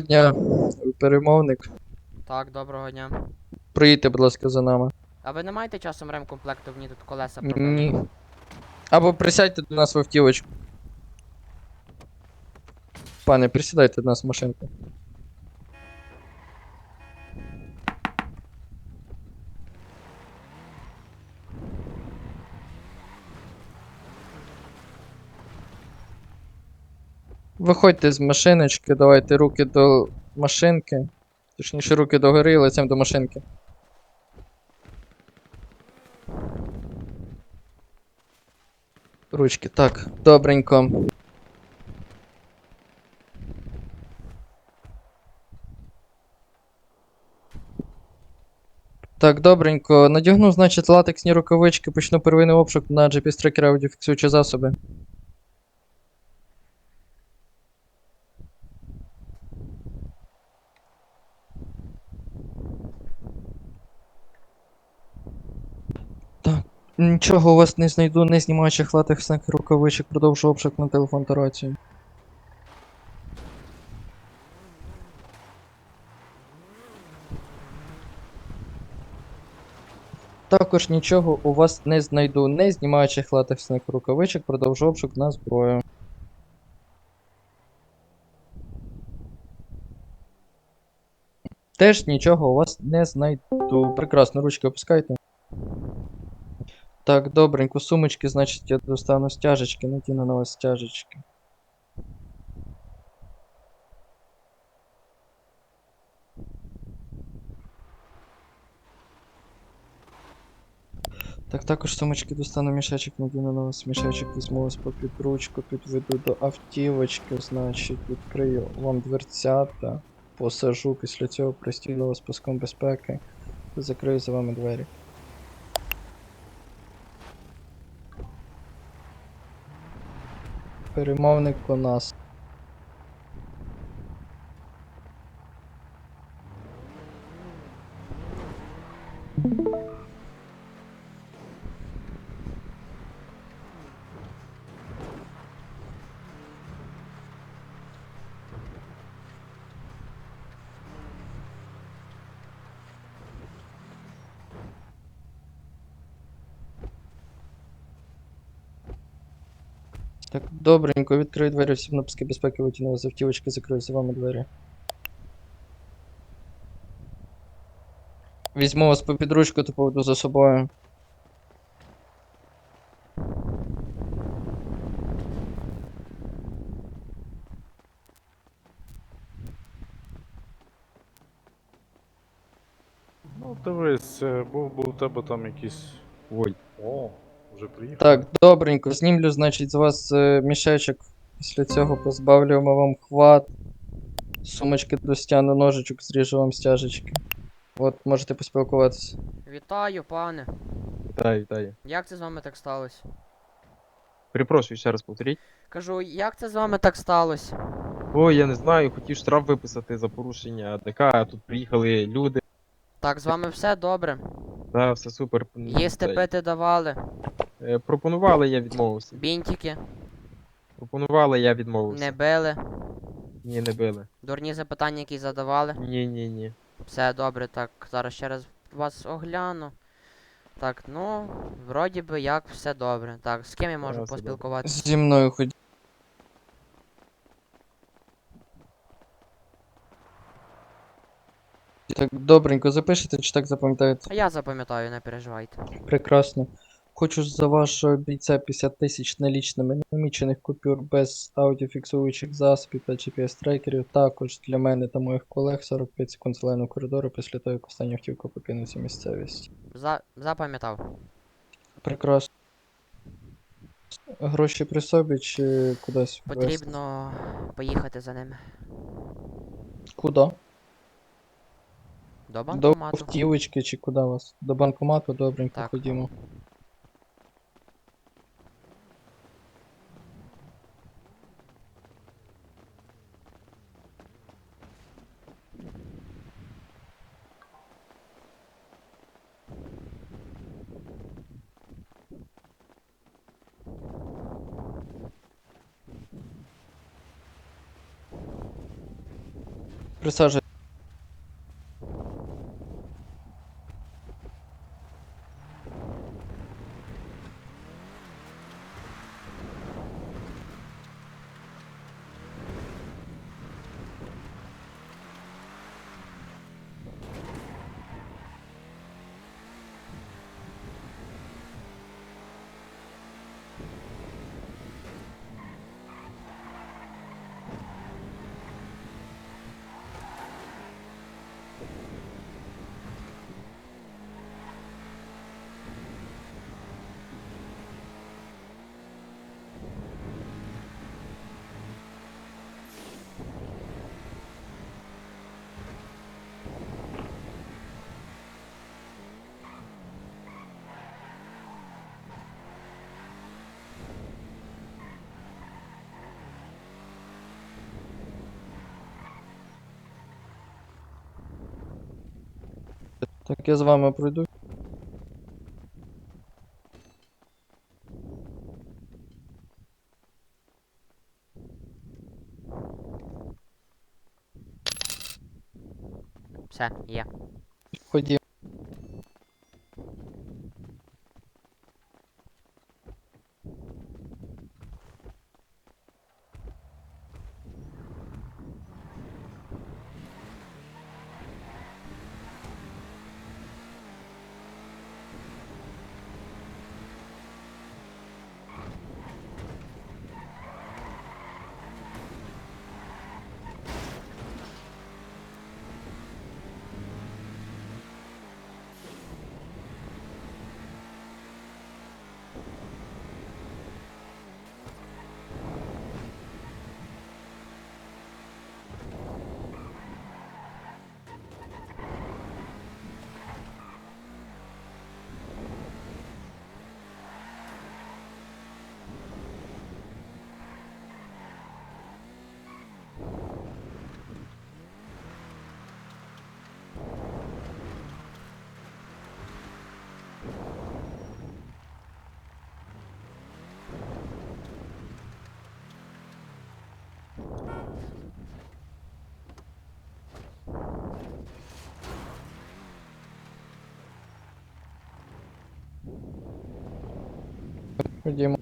дня, перемовник. Так, доброго дня. Приїдьте, будь ласка, за нами. А ви не маєте часом ремкомплекту, мені тут колеса пробили? Ні. Або присядьте до нас в автівочку. Пане, присідайте до нас в машинку. Виходьте з машиночки, давайте руки до машинки. Точніше, руки догори і лицем до машинки. Ручки, так, добренько. Так, добренько. Надягну, значить, латексні рукавички, почну первинний обшук на GPS трекера аудіофіксуючі засоби. Так, нічого у вас не знайду, не знімаючих латексних рукавичок, продовжу обшук на телефон та рацію. Також нічого у вас не знайду, не знімаючих латексних рукавичок, продовжу обшук на зброю. Теж нічого у вас не знайду. Прекрасно, ручки опускайте. Так, добренько, сумочки, значить, я достану стяжечки, надіну на вас стяжечки. Так, також сумочки достану мішечок, надіну на вас мішечок, візьму вас попід ручку, підведу до автівочки, значить, відкрию вам дверцята, посажу, після цього пристілю вас паском безпеки, закрию за вами двері. Перемовник у нас. Так, добренько, відкрию двері, всім на паски безпеки витягнули з автівочки, закрию за вами двері. Візьму вас по підручку та поведу за собою. Ну, дивись, е, був би у тебе там якийсь. Ой. О, вже приїхав. Так, добренько, знімлю, значить, з вас е, мішечок. Після цього позбавлюємо вам хват. Сумочки достяну, ножичок, зріжу вам стяжечки. От, можете поспілкуватися. Вітаю, пане. Вітаю, вітаю. Як це з вами так сталося? Перепрошую, ще раз повторіть. Кажу, як це з вами так сталося? Ой, я не знаю, хотів штраф виписати за порушення АДК, а тут приїхали люди. Так, з вами все добре. Да, все супер. Їсти пити давали. Е, Пропонували, я відмовився. Бінтики, Пропонували, я відмовився. не били. Ні, не били. Дурні запитання, які задавали. Ні, ні, ні. Все добре, так, зараз ще раз вас огляну. Так, ну, вроді би як все добре. Так, з ким я можу добре. поспілкуватися? Зі мною ходіть. Так, добренько, запишете чи так запам'ятаєте? А я запам'ятаю, не переживайте. Прекрасно. Хочу за вашого бійця 50 тисяч налічними намічених купюр без аудіофіксуючих засобів та GPS-трекерів. Також для мене та моїх колег 45 секунд зеленого коридору після того, як остання автівка покине цю місцевість. За... Запам'ятав. Прекрасно. Гроші при собі чи кудись? Потрібно поїхати за ними. Куди? До До банкомату. автівочки чи куди вас? До банкомату, добренько, Так. ходімо. Присаджуй. Так, я з вами пройду. Все, є. Ходімо.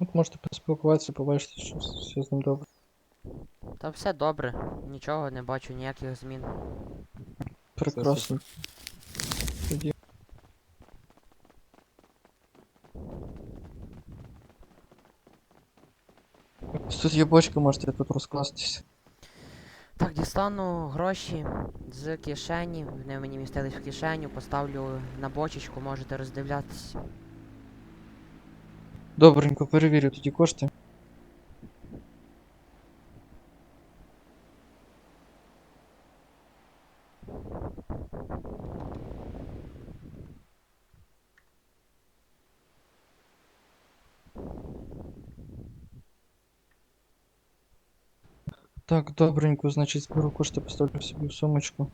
От можете поспілкуватися, побачити, що все з ним добре. Та все добре. Нічого, не бачу ніяких змін. Прекрасно. Тоді. Тут є бочка, можете тут розкластися. Так, дістану гроші з кишені. Вони мені містились в кишеню, поставлю на бочечку, можете роздивлятись. Добренько, перевірю тоді кошти. Так, добренько, значить зберу кошти, поставлю собі в сумочку.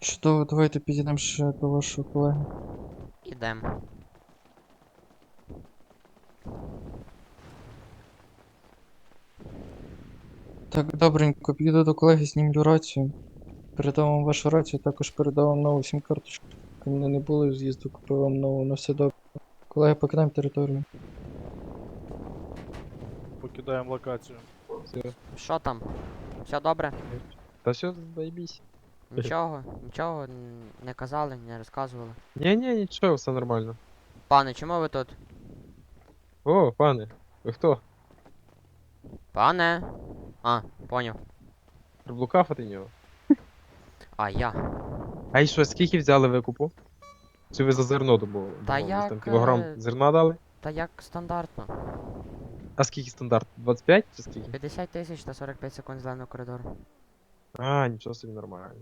Чудово, давайте підійдемо ще до вашого колеги. Ідем. Так, добренько, піду до колеги, знімлю рацію. Передам вам вашу рацію, також передам вам нову сім-карточку. У мене не було з'їзду, купив вам нову, на все добре. Колеги, покидаємо територію. Покидаємо локацію. Все. Що там? Все добре? Та все, заебись. Нічого, нічого не казали, не розказували. Ні, ні, нічого, все нормально. Пане, чому ви тут? О, пане, ви хто? Пане. А, поняв. Приблукафати нього. А, я. А і що, скільки взяли викупу? Чи ви за зерно добували? Та Думав, як, там кілограм е, зерна дали? Та як стандартно. А скільки стандарт? 25 чи скільки? 50 тисяч та 45 секунд зеленого коридору. А, нічого собі нормально.